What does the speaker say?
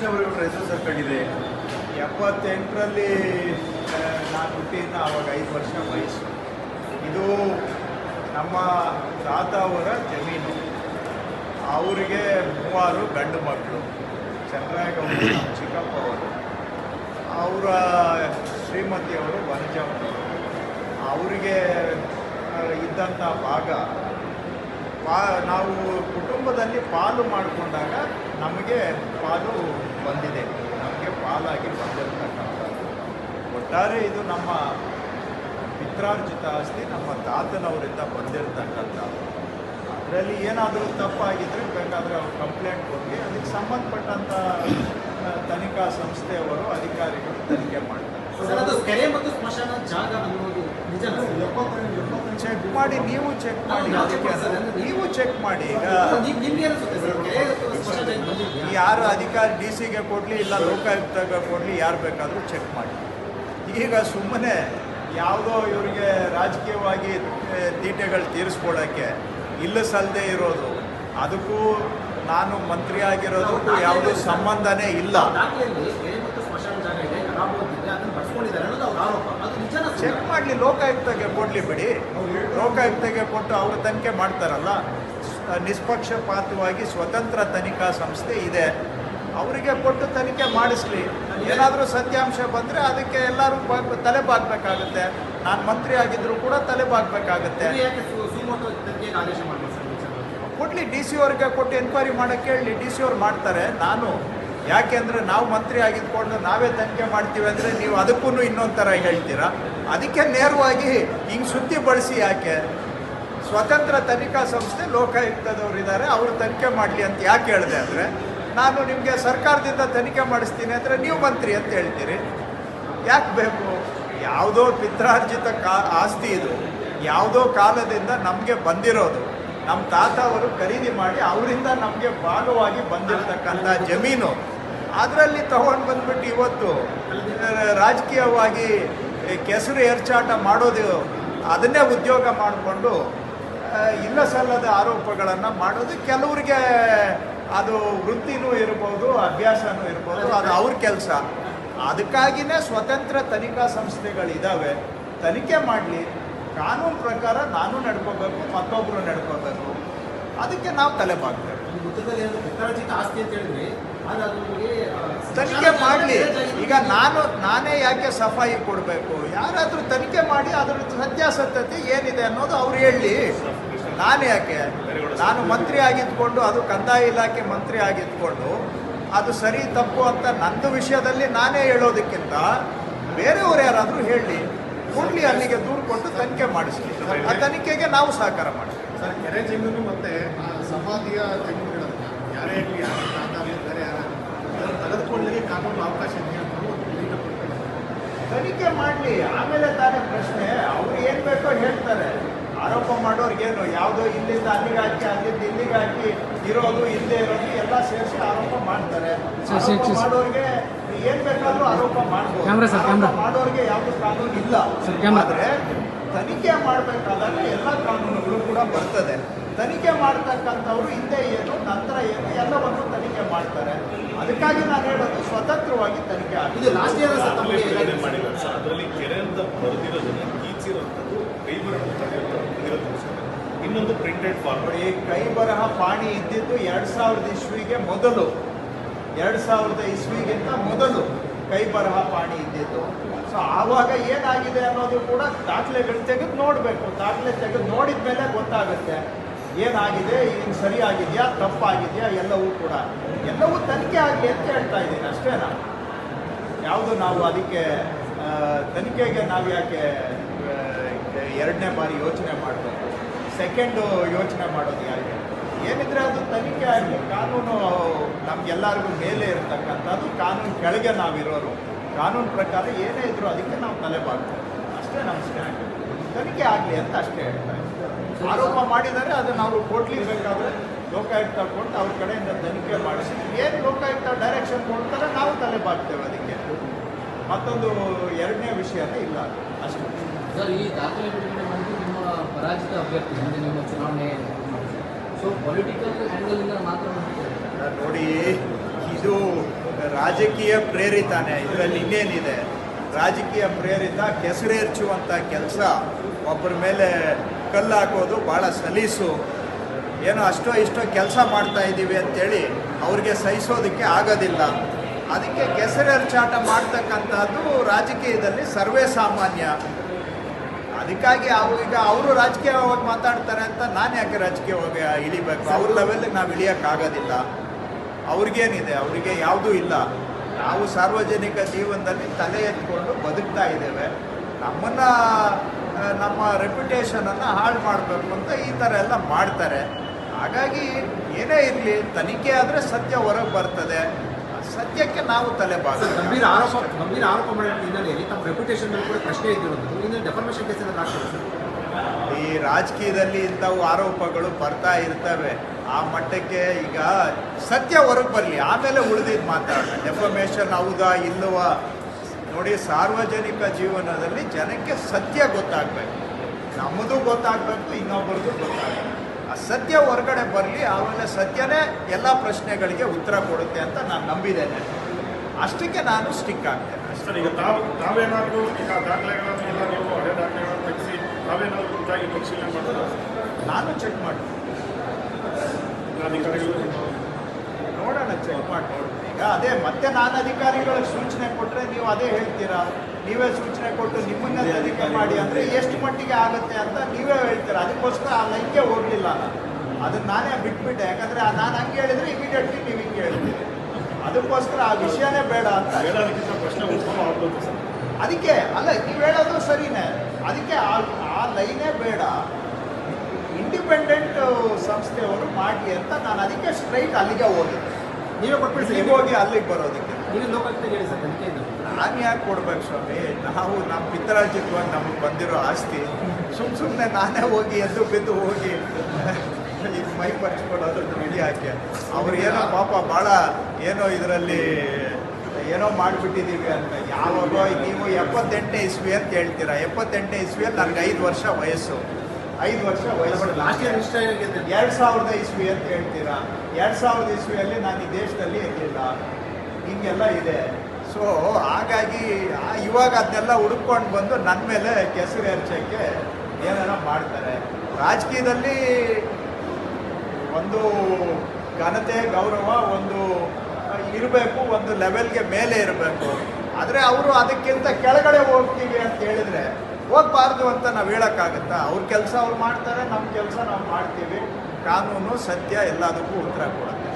ಕೃಷ್ಣವರೇಗೌಡರ ಹೆಸರು ಸರ್ಕೊಂಡಿದೆ ಎಪ್ಪತ್ತೆಂಟರಲ್ಲಿ ನಾನು ಹುಟ್ಟಿದ್ದ ಆವಾಗ ಐದು ವರ್ಷ ವಯಸ್ಸು. ಇದು ನಮ್ಮ ತಾತ ಅವರ ಜಮೀನು. ಅವರಿಗೆ ಮೂವರು ಗಂಡು ಮಕ್ಕಳು. ಚಂದ್ರಾಯಗೌಡ ಚಿಕ್ಕಪ್ಪ ಅವರು. ಅವರ ಶ್ರೀಮತಿಯವರು ವನಜಮ್ಮನವರು ಅವರಿಗೆ ಇದ್ದಂಥ ಭಾಗ ಪಾ ನಾವು ಕುಟುಂಬದಲ್ಲಿ ಪಾಲು ಮಾಡಿಕೊಂಡಾಗ ನಮಗೆ ಪಾಲು ಬಂದಿದೆ. ನಮಗೆ ಪಾಲಾಗಿ ಬಂದಿರತಕ್ಕಂಥದ್ದು. ಒಟ್ಟಾರೆ ಇದು ನಮ್ಮ ಪಿತ್ರಾರ್ಜಿತ ಆಸ್ತಿ, ನಮ್ಮ ತಾತನವರಿಂದ ಬಂದಿರತಕ್ಕಂಥದ್ದು. ಅದರಲ್ಲಿ ಏನಾದರೂ ತಪ್ಪಾಗಿದ್ದರೆ ಬೇಕಾದರೆ ಅವ್ರು ಕಂಪ್ಲೇಂಟ್ ಕೊಡಿ ಅದಕ್ಕೆ ಸಂಬಂಧಪಟ್ಟಂಥ ತನಿಖಾ ಸಂಸ್ಥೆಯವರು, ಅಧಿಕಾರಿಗಳು ತನಿಖೆ ಮಾಡ್ತಾರೆ. ಕೆರೆ ಮತ್ತು ಸ್ಮಶಾನ ಜಾಗ ಅನ್ನೋದು ಚೆಕ್ ಮಾಡಿ, ನೀವು ಚೆಕ್ ಮಾಡಿ. ನಾವು ಚೆಕ್ ಮಾಡಿ ಈಗ. ಯಾರು ಅಧಿಕಾರಿ ಡಿ ಸಿಗೆ ಕೊಡಲಿ, ಇಲ್ಲ ಲೋಕಾಯುಕ್ತಗೆ ಕೊಡಲಿ, ಯಾರು ಬೇಕಾದರೂ ಚೆಕ್ ಮಾಡಿ. ಈಗ ಸುಮ್ಮನೆ ಯಾವುದೋ ಇವರಿಗೆ ರಾಜಕೀಯವಾಗಿ ತೀಟೆಗಳು ತೀರಿಸ್ಕೊಳ್ಳೋಕ್ಕೆ ಇಲ್ಲ ಸಲ್ಲದೆ ಇರೋದು. ಅದಕ್ಕೂ ನಾನು ಮಂತ್ರಿ ಆಗಿರೋದಕ್ಕೂ ಯಾವುದೂ ಸಂಬಂಧನೇ ಇಲ್ಲ ದಾಖಲೆಯಲ್ಲಿ ಕೆರೆ ಮತ್ತು ಸ್ಮಶಾನ ಜಾಗ ಇದೆ ಖರಾಬೋದಿದೆ ಅದನ್ನ ಬಳಸ್ಕೊಂಡಿದ್ದಾರೆ ಅನ್ನೋದು ಅವ್ರ ಆರೋಪ ಅದು ನಿಜನಾ ಸರ್? ಚೆಕ್ ಮಾಡಲಿ ಲೋಕಾಯುಕ್ತಗೆ ಕೊಡಲಿ ಬಿಡಿ. ಲೋಕಾಯುಕ್ತಗೆ ಕೊಟ್ಟು ಅವರು ತನಿಖೆ ಮಾಡ್ತಾರಲ್ಲ ನಿಷ್ಪಕ್ಷಪಾತವಾಗಿ ಸ್ವತಂತ್ರ ತನಿಖಾ ಸಂಸ್ಥೆ ಇದೆ. ಅವರಿಗೆ ಕೊಟ್ಟು ತನಿಖೆ ಮಾಡಿಸ್ಲಿ. ಏನಾದರೂ ಸತ್ಯಾಂಶ ಬಂದರೆ ಅದಕ್ಕೆ ಎಲ್ಲರೂ ತಲೆ ಬಾಗಬೇಕಾಗುತ್ತೆ ನಾನು ಮಂತ್ರಿ ಆಗಿದ್ದರೂ ಕೂಡ ತಲೆ ಬಾಗಬೇಕಾಗುತ್ತೆ ಕೊಡಲಿ ಡಿ ಸಿ ಅವ್ರಿಗೆ ಕೊಟ್ಟು ಎನ್ಕ್ವೈರಿ ಮಾಡೋಕ್ಕೆ ಹೇಳಿ ಡಿ ಸಿ ಅವ್ರು ಮಾಡ್ತಾರೆ. ನಾನು ಯಾಕೆಂದರೆ ನಾವು ಮಂತ್ರಿ ಆಗಿದ್ಕೊಂಡು ನಾವೇ ತನಿಖೆ ಮಾಡ್ತೀವಿ ಅಂದರೆ ನೀವು ಅದಕ್ಕೂ ಇನ್ನೊಂದು ಥರ ಹೇಳ್ತೀರಾ? ಅದಕ್ಕೆ ನೇರವಾಗಿ ಹಿಂಗೆ ಸುದ್ದಿ ಬಳಸಿ ಯಾಕೆ? ಸ್ವತಂತ್ರ ತನಿಖಾ ಸಂಸ್ಥೆ ಲೋಕಾಯುಕ್ತದವ್ರು ಇದ್ದಾರೆ ಅವರು ತನಿಖೆ ಮಾಡಲಿ ಅಂತ ಯಾಕೆ ಹೇಳಿದೆ ಅಂದರೆ, ನಾನು ನಿಮಗೆ ಸರ್ಕಾರದಿಂದ ತನಿಖೆ ಮಾಡಿಸ್ತೀನಿ ಅಂದರೆ ನೀವು ಮಂತ್ರಿ ಅಂತ ಹೇಳ್ತೀರಿ. ಯಾಕೆ ಬೇಕು? ಯಾವುದೋ ಪಿತ್ರಾರ್ಜಿತ ಕಾ, ಆಸ್ತಿ ಇದು. ಯಾವುದೋ ಕಾಲದಿಂದ ನಮಗೆ ಬಂದಿರೋದು. ನಮ್ಮ ತಾತ ಅವರು ಖರೀದಿ ಮಾಡಿ ಅವರಿಂದ ನಮಗೆ ಭಾಗವಾಗಿ ಬಂದಿರತಕ್ಕಂಥ ಜಮೀನು. ಅದರಲ್ಲಿ ತಗೊಂಡು ಬಂದ್ಬಿಟ್ಟು ಇವತ್ತು ರಾಜಕೀಯವಾಗಿ ಕೆಸರು ಏರ್ಚಾಟ ಮಾಡೋದು, ಅದನ್ನೇ ಉದ್ಯೋಗ ಮಾಡಿಕೊಂಡು ಇಲ್ಲ ಸಲ್ಲದ ಆರೋಪಗಳನ್ನು ಮಾಡೋದು, ಕೆಲವರಿಗೆ ಅದು ವೃತ್ತಿನೂ ಇರ್ಬೋದು, ಅಭ್ಯಾಸನೂ ಇರ್ಬೋದು, ಅದು ಅವ್ರ ಕೆಲಸ. ಅದಕ್ಕಾಗಿಯೇ ಸ್ವತಂತ್ರ ತನಿಖಾ ಸಂಸ್ಥೆಗಳಿದ್ದಾವೆ ತನಿಖೆ ಮಾಡಲಿ. ಕಾನೂನು ಪ್ರಕಾರ ನಾನು ನಡ್ಕೋಬೇಕು ಮತ್ತೊಬ್ಬರು ನಡ್ಕೋಬೇಕು. ಅದಕ್ಕೆ ನಾವು ತಲೆ ಬಾಗ್ತೇವೆ. ಆಸ್ತಿ ಅಂತ ಆದ್ರೆ ಅದು ತನಿಖೆ ಮಾಡಲಿ. ಈಗ ನಾನು, ನಾನೇ ಯಾಕೆ ಸಫಾಯಿ ಕೊಡಬೇಕು? ಯಾರಾದರೂ ತನಿಖೆ ಮಾಡಿ ಅದರ ಸತ್ಯಾಸತ್ಯತೆ ಏನಿದೆ ಅನ್ನೋದು ಅವ್ರು ಹೇಳಿ. ನಾನು ಯಾಕೆ? ನಾನು ಮಂತ್ರಿ ಆಗಿದ್ಕೊಂಡು, ಅದು ಕಂದಾಯ ಇಲಾಖೆ ಮಂತ್ರಿ ಆಗಿದ್ಕೊಂಡು, ಅದು ಸರಿ, ತಪ್ಪು ಅಂತ ನಂದು ವಿಷಯದಲ್ಲಿ ನಾನೇ ಹೇಳೋದಕ್ಕಿಂತ ಬೇರೆಯವರು ಯಾರಾದರೂ ಹೇಳಿ, ಕೂಡಲಿ ಅಲ್ಲಿಗೆ ದೂರು ಕೊಟ್ಟು ತನಿಖೆ ಮಾಡಿಸ್ಲಿ. ಆ ತನಿಖೆಗೆ ನಾವು ಸಹಕಾರ ಮಾಡ್ತೀವಿ. ಸರ್, ಕೆರೆ ಜಮೀನು ಮತ್ತೆ ಸಮಾಧಿಯ ಜಮೀನುಗಳನ್ನು ಯಾರೇ ಆಗಲಿ ಯಾರೇ ತಾತ ಆಗಲಿ ಬೇರೆ ಯಾರಾಗಲಿ ಅದನ್ನು ತೆಗೆದುಕೊಳ್ಳಲಿಕ್ಕೆ ಕಾನೂನು ಅವಕಾಶ ಇದೆಯಾ ಅಂತ ಒಂದು legal ಪ್ರಶ್ನೆ. ತನಿಖೆ ಮಾಡಲಿ. ಆಮೇಲೆ ತಾನೇ ಪ್ರಶ್ನೆ ಅವ್ರು ಏನು ಬೇಕೋ ಹೇಳ್ತಾರೆ. ಆರೋಪ ಮಾಡೋರ್ಗೇನು ಯಾವುದೋ ಇಲ್ಲಿಂದ ಅಲ್ಲಿಗೆ ಹಾಕಿ ಅಲ್ಲಿಂದ ಇಲ್ಲಿಗೆ ಹಾಕಿ ಇರೋದು ಇಲ್ಲದೆ ಇರೋದು ಎಲ್ಲ ಸೇರಿಸಿ ಆರೋಪ ಮಾಡ್ತಾರೆ. ಆರೋಪ ಸರ್. ಮಾಡೋರಿಗೆ ಏನು ಬೇಕಾದರೂ ಆರೋಪ ಮಾಡ್ಬೋದು. ಕ್ಯಾಮ್ರಾ ಸರ್, ಆರೋಪ ಮಾಡೋರಿಗೆ ಯಾವುದು ಕಾನೂನು ಇಲ್ಲ. ಆದರೆ ಕ್ಯಾಮ್ರಾ. ತನಿಖೆ ಮಾಡಬೇಕಾದಾಗ ಎಲ್ಲ ಕಾನೂನುಗಳು ಕೂಡ ಬರ್ತದೆ. ತನಿಖೆ ಮಾಡ್ತಕ್ಕಂಥವ್ರು ಹಿಂದೆ ಏನು ನಂತರ ಏನು ಎಲ್ಲವನ್ನು ತನಿಖೆ ಮಾಡ್ತಾರೆ. ಅದಕ್ಕಾಗಿ ನಾನು ಹೇಳೋದು ಸ್ವತಂತ್ರವಾಗಿ ತನಿಖೆ ಆಗಿದೆ ಇದು ಲಾಸ್ಟ್ ಇಯರ್ ಸರ್ ದಾಖಲೆ ತಮಗೆ ಬಿಡುಗಡೆ ಮಾಡಿದ್ದಾರೆ ಸರ್ ಅದರಲ್ಲಿ ಕೆರೆ ಅಂತ ಬರೆದಿರೋದನ್ನ ಗೀಚಿರೋಂಥದ್ದು ಕೈ ಬರಹ ಬಂದಿರೋದು ಸರ್ ಈ ಕೈ ಬರಹ ಪಾಣಿ ಇದ್ದಿದ್ದು ಎರಡು ಸಾವಿರದ ಇಸ್ವಿಗೆ ಮೊದಲು. ಎರಡು ಸಾವಿರದ ಇಸ್ವಿಗಿಂತ ಮೊದಲು ಕೈ ಬರಹ ಪಾಣಿ ಇದ್ದಿದ್ದು. ಸೊ ಆವಾಗ ಏನಾಗಿದೆ ಅನ್ನೋದು ಕೂಡ ದಾಖಲೆಗಳು ತೆಗೆದು ನೋಡಬೇಕು. ದಾಖಲೆ ತೆಗೆದು ನೋಡಿದ ಮೇಲೆ ಗೊತ್ತಾಗುತ್ತೆ. ಏನಾಗಿದೆ? ಏನು ಸರಿಯಾಗಿದೆಯಾ? ತಪ್ಪಾಗಿದೆಯಾ? ಎಲ್ಲವೂ ಕೂಡ. ಎಲ್ಲವೂ ತನಿಖೆ ಆಗಲಿ ಅಂತ ಹೇಳ್ತಾ ಇದ್ದೀನಿ ಅಷ್ಟೇ ನಾನು ಯಾವುದು ನಾವು ಅದಕ್ಕೆ ತನಿಖೆಗೆ ನಾವು ಯಾಕೆ ಎರಡನೇ ಬಾರಿ ಯೋಚನೆ ಮಾಡಬೇಕು? ಸೆಕೆಂಡು ಯೋಚನೆ ಮಾಡೋದು ಯಾರಿಗೆ? ಏನಿದ್ರೆ ಅದು ತನಿಖೆ ಆಗಲಿ ಕಾನೂನು ನಮಗೆಲ್ಲರಿಗೂ ಮೇಲೆ ಇರತಕ್ಕಂಥದ್ದು, ಕಾನೂನು ಕೆಳಗೆ ನಾವಿರೋರು. ಕಾನೂನು ಪ್ರಕಾರ ಏನೇ ಇದ್ರು ಅದಕ್ಕೆ ನಾವು ತಲೆ ಬಾಗ್ತೇವೆ ಅಷ್ಟೇ ನಮ್ಮ ಸ್ಟ್ಯಾಂಡ್. ತನಿಖೆ ಆಗಲಿ ಅಂತ ಅಷ್ಟೇ ಹೇಳ್ತಾರೆ. ಆರೋಪ ಮಾಡಿದರೆ ಅದನ್ನು ಅವರು ಕೊಡ್ಲಿ ಬೇಕಾದರೆ ಲೋಕಾಯುಕ್ತ ಕೊಟ್ಟು ಅವ್ರ ಕಡೆಯಿಂದ ತನಿಖೆ ಮಾಡಿಸಿ. ಏನು ಲೋಕಾಯುಕ್ತ ಡೈರೆಕ್ಷನ್ ಕೊಡ್ತಾರೆ ನಾವು ತಲೆ ಬಾಗ್ತೇವೆ ಅದಕ್ಕೆ. ಮತ್ತೊಂದು ಎರಡನೇ ವಿಷಯನೇ ಇಲ್ಲ. ಅಷ್ಟೇ. ಸರ್, ಈ ದಾಖಲೆ ಪರಾಜಿತ ಅಭ್ಯರ್ಥಿ ಮುಂದೆ ನಿಮ್ಮ ಚುನಾವಣೆ ಸೊ ಪೊಲಿಟಿಕಲ್ ಆ್ಯಂಗಲಿಂದ ಮಾತ್ರ ನೋಡಿ, ಇದು ರಾಜಕೀಯ ಪ್ರೇರಿತಾನೆ. ಇದರಲ್ಲಿ ಇನ್ನೇನಿದೆ? ರಾಜಕೀಯ ಪ್ರೇರಿತ ಕೆಸರೇರ್ಚುವಂಥ ಕೆಲಸ. ಒಬ್ಬರ ಮೇಲೆ ಕಲ್ಲು ಹಾಕೋದು ಭಾಳ ಸಲೀಸು. ಏನೋ ಅಷ್ಟೋ ಇಷ್ಟೋ ಕೆಲಸ ಮಾಡ್ತಾ ಇದ್ದೀವಿ ಅಂತೇಳಿ ಅವ್ರಿಗೆ ಸಹಿಸೋದಕ್ಕೆ ಆಗೋದಿಲ್ಲ. ಅದಕ್ಕೆ ಕೆಸರೆರ್ಚಾಟ ಮಾಡ್ತಕ್ಕಂಥದ್ದು ರಾಜಕೀಯದಲ್ಲಿ ಸರ್ವೇ ಸಾಮಾನ್ಯ. ಅದಕ್ಕಾಗಿ ಅವು ಈಗ ಅವರು ರಾಜಕೀಯವಾಗಿ ಮಾತಾಡ್ತಾರೆ ಅಂತ ನಾನು ಯಾಕೆ ರಾಜಕೀಯವಾಗಿ ಇಳಿಬೇಕು? ಅವ್ರ ಲೆವೆಲ್ಗೆ ನಾವು ಇಳಿಯೋಕ್ಕಾಗೋದಿಲ್ಲ. ಅವ್ರಿಗೇನಿದೆ? ಅವರಿಗೆ ಯಾವುದೂ ಇಲ್ಲ. ನಾವು ಸಾರ್ವಜನಿಕ ಜೀವನದಲ್ಲಿ ತಲೆ ಎತ್ಕೊಂಡು ಬದುಕ್ತಾ ಇದ್ದೇವೆ. ನಮ್ಮನ್ನು ನಮ್ಮ ರೆಪ್ಯುಟೇಷನನ್ನು ಹಾಳು ಮಾಡಬೇಕು ಅಂತ ಈ ಥರ ಎಲ್ಲ ಮಾಡ್ತಾರೆ. ಹಾಗಾಗಿ ಏನೇ ಇರಲಿ ತನಿಖೆ ಆದರೆ ಸತ್ಯ ಹೊರಗೆ ಬರ್ತದೆ. ಆ ಸತ್ಯಕ್ಕೆ ನಾವು ತಲೆ ಗಂಭೀರ ಆರೋಪ ಗಂಭೀರ ಆರೋಪ ಮಾಡಿದ ಹಿನ್ನೆಲೆಯಲ್ಲಿ ತಮ್ಮ ರೆಪ್ಯುಟೇಷನ್ ಮೇಲೆ ಕೂಡ ಪ್ರಶ್ನೆ ಇದ್ದಿರುವಂಥದ್ದು ಇನ್ನು ಡೆಫರ್ಮೇಷನ್ ಕೇಸ್ ಏನಾದ್ರು ಆಗ್ತದೆ ಈ ರಾಜಕೀಯದಲ್ಲಿ ಇಂಥವು ಆರೋಪಗಳು ಬರ್ತಾ ಇರ್ತವೆ. ಆ ಮಟ್ಟಕ್ಕೆ ಈಗ ಸತ್ಯ ಹೊರಗೆ ಬರಲಿ ಆಮೇಲೆ ಉಳಿದಿದ್ದು ಮಾತಾಡೋಣ. ಡೆಫಮೇಷನ್ ಹೌದಾ ಇಲ್ಲವ? ನೋಡಿ ಸಾರ್ವಜನಿಕ ಜೀವನದಲ್ಲಿ ಜನಕ್ಕೆ ಸತ್ಯ ಗೊತ್ತಾಗಬೇಕು. ನಮ್ಮದು ಗೊತ್ತಾಗಬೇಕು ಇನ್ನೊಬ್ಬರದು ಗೊತ್ತಾಗಬೇಕು. ಆ ಸತ್ಯ ಹೊರಗಡೆ ಬರಲಿ ಆಮೇಲೆ ಸತ್ಯನೇ ಎಲ್ಲ ಪ್ರಶ್ನೆಗಳಿಗೆ ಉತ್ತರ ಕೊಡುತ್ತೆ ಅಂತ ನಾನು ನಂಬಿದ್ದೇನೆ. ಅಷ್ಟಕ್ಕೆ ನಾನು ಸ್ಟಿಕ್ ಆಗ್ತೇನೆ. ಸರ್ ಈಗ ತಾವು ತಾವೇನಾದರೂ ಈಗ ದಾಖಲೆಗಳನ್ನು ಎಲ್ಲ ನೀವು ಹಳೆ ದಾಖಲೆಗಳನ್ನು ತೆಗೆಸಿ ತಾವೇನಾದರೂ ಖುದ್ದಾಗಿ ಪರಿಶೀಲನೆ ಮಾಡಿದ್ರೆ? ನಾನು ಚೆಕ್ ಮಾಡ್ತೀನಿ. ನೋಡೋಣ ಚೆಕ್ ಮಾಡಿ ಈಗ ಅದೇ ಮತ್ತೆ ನಾನು ಅಧಿಕಾರಿಗಳಿಗೆ ಸೂಚನೆ ಕೊಟ್ಟರೆ ನೀವು ಅದೇ ಹೇಳ್ತೀರಾ? ನೀವೇ ಸೂಚನೆ ಕೊಟ್ಟು ನಿಮ್ಮನ್ನೇ ತನಿಖೆ ಮಾಡಿ ಅಂದರೆ ಎಷ್ಟು ಮಟ್ಟಿಗೆ ಆಗುತ್ತೆ ಅಂತ ನೀವೇ ಹೇಳ್ತೀರಾ? ಅದಕ್ಕೋಸ್ಕರ ಆ ಲೈನ್ಗೆ ಹೋಗಲಿಲ್ಲ ನಾನು. ಅದನ್ನ ನಾನೇ ಬಿಟ್ಬಿಟ್ಟೆ. ಯಾಕಂದರೆ ನಾನು ಹಂಗೆ ಹೇಳಿದರೆ ಇಮಿಡಿಯೇಟ್ಲಿ ನೀವು ಹಿಂಗೆ ಹೇಳ್ತೀರಿ. ಅದಕ್ಕೋಸ್ಕರ ಆ ವಿಷಯನೇ ಬೇಡ ಅಂತ. ಅದಕ್ಕೆ ಅಲ್ಲ ನೀವು ಹೇಳೋದು ಸರಿನೇ. ಅದಕ್ಕೆ ಆ ಆ ಲೈನೇ ಬೇಡ. ಇಂಡಿಪೆಂಡೆಂಟ್ ಸಂಸ್ಥೆಯವರು ಮಾಡಿ ಅಂತ ನಾನು ಅದಕ್ಕೆ ಸ್ಟ್ರೈಟ್ ಅಲ್ಲಿಗೆ ಹೋಗಿದ್ದೆ ನೀವೇ ಕೊಟ್ಬಿಡಿ ನೀವು ಹೋಗಿ ಅಲ್ಲಿಗೆ ಬರೋದಕ್ಕೆ. ನೀವೇ ಲೋಕಾಯುಕ್ತ ಹೇಳಿ ಸರ್ ನಾನು ಯಾಕೆ ಕೊಡ್ಬೇಕು ಸ್ವಾಮಿ? ನಾವು ನಮ್ಮ ಪಿತ್ರಾರ್ಜಿತವಾಗಿ ನಮಗೆ ಬಂದಿರೋ ಆಸ್ತಿ. ಸುಮ್ಮ ಸುಮ್ಮನೆ ನಾನೇ ಹೋಗಿ ಎದ್ದು ಬಿದ್ದು ಹೋಗಿ ಇದು ಮೈ ಪರ್ಚ್ಕೊಳ್ಳೋದು ಇಡೀ ಹಾಕಿ ಅವ್ರು ಏನೋ ಪಾಪ ಭಾಳ ಏನೋ ಇದರಲ್ಲಿ ಏನೋ ಮಾಡಿಬಿಟ್ಟಿದ್ದೀವಿ ಅಂತ. ಯಾವಾಗೋ ನೀವು ಎಪ್ಪತ್ತೆಂಟನೇ ಇಸ್ವಿ ಅಂತ ಹೇಳ್ತೀರಾ? ಎಪ್ಪತ್ತೆಂಟನೇ ಇಸ್ವಿಯಲ್ಲಿ ನನಗೆ ಐದು ವರ್ಷ ವಯಸ್ಸು. ಐದು ವರ್ಷ ವಯಸ್ಸು. ಲಾಸ್ಟ್ ಇಯರ್ ಇಷ್ಟ ಎರಡು ಸಾವಿರದ ಇಸ್ವಿ ಅಂತ ಹೇಳ್ತೀರಾ? ಎರಡು ಸಾವಿರದ ಇಸ್ವಿಯಲ್ಲಿ ನಾನು ಈ ದೇಶದಲ್ಲಿ ಇರಲಿಲ್ಲ ಹಿಂಗೆಲ್ಲ ಇದೆ. ಸೊ ಹಾಗಾಗಿ ಇವಾಗ ಅದನ್ನೆಲ್ಲ ಹುಡುಕೊಂಡು ಬಂದು ನನ್ನ ಮೇಲೆ ಕೆಸರು ಎರಚಕ್ಕೆ ಏನೇನೋ ಮಾಡ್ತಾರೆ. ರಾಜಕೀಯದಲ್ಲಿ ಒಂದು ಘನತೆ ಗೌರವ ಒಂದು ಇರಬೇಕು ಒಂದು ಲೆವೆಲ್ಗೆ ಮೇಲೆ ಇರಬೇಕು. ಆದರೆ ಅವರು ಅದಕ್ಕಿಂತ ಕೆಳಗಡೆ ಹೋಗ್ತೀವಿ ಅಂತ ಹೇಳಿದ್ರೆ ಹೋಗ್ಬಾರ್ದು ಅಂತ ನಾವು ಹೇಳೋಕ್ಕಾಗತ್ತಾ? ಅವ್ರ ಕೆಲಸ ಅವ್ರು ಮಾಡ್ತಾರೆ ನಮ್ಮ ಕೆಲಸ ನಾವು ಮಾಡ್ತೀವಿ. ಕಾನೂನು, ಸತ್ಯ ಎಲ್ಲದಕ್ಕೂ ಉತ್ತರ ಕೊಡುತ್ತೆ.